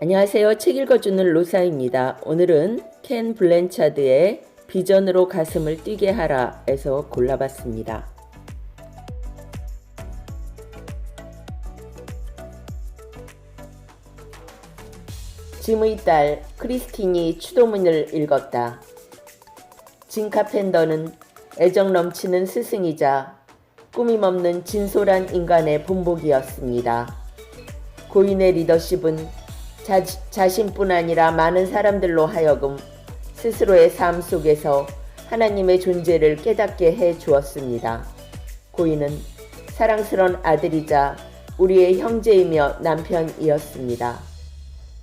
안녕하세요. 책 읽어주는 로사입니다. 오늘은 켄 블렌차드의 비전으로 가슴을 뛰게 하라에서 골라봤습니다. 짐의 딸 크리스틴이 추도문을 읽었다. 진 카펜더는 애정 넘치는 스승이자 꾸밈없는 진솔한 인간의 본보기였습니다. 고인의 리더십은 자, 자신뿐 아니라 많은 사람들로 하여금 스스로의 삶 속에서 하나님의 존재를 깨닫게 해 주었습니다. 고인은 사랑스러운 아들이자 우리의 형제이며 남편이었습니다.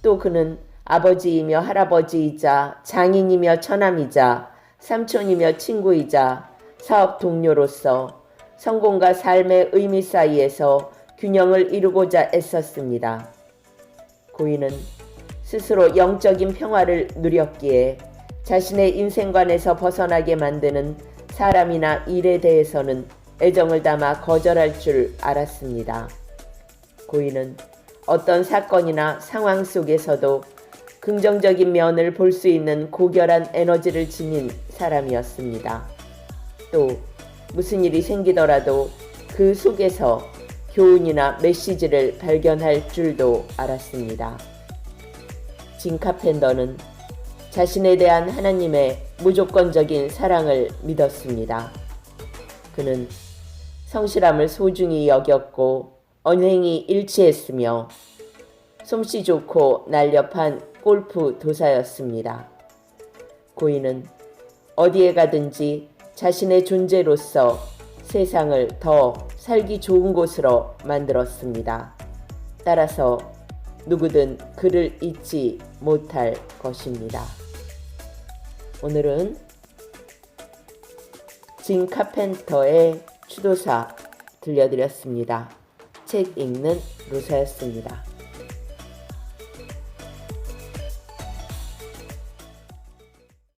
또 그는 아버지이며 할아버지이자 장인이며 처남이자 삼촌이며 친구이자 사업 동료로서 성공과 삶의 의미 사이에서 균형을 이루고자 애썼습니다. 고인은 스스로 영적인 평화를 누렸기에 자신의 인생관에서 벗어나게 만드는 사람이나 일에 대해서는 애정을 담아 거절할 줄 알았습니다. 고인은 어떤 사건이나 상황 속에서도 긍정적인 면을 볼 수 있는 고결한 에너지를 지닌 사람이었습니다. 또 무슨 일이 생기더라도 그 속에서 교훈이나 메시지를 발견할 줄도 알았습니다. 진 카펜더는 자신에 대한 하나님의 무조건적인 사랑을 믿었습니다. 그는 성실함을 소중히 여겼고 언행이 일치했으며 솜씨 좋고 날렵한 골프 도사였습니다. 고인은 어디에 가든지 자신의 존재로서 세상을 더 살기 좋은 곳으로 만들었습니다. 따라서 누구든 그를 잊지 못할 것입니다. 오늘은 진 카펜터의 추도사 들려드렸습니다. 책 읽는 로사였습니다.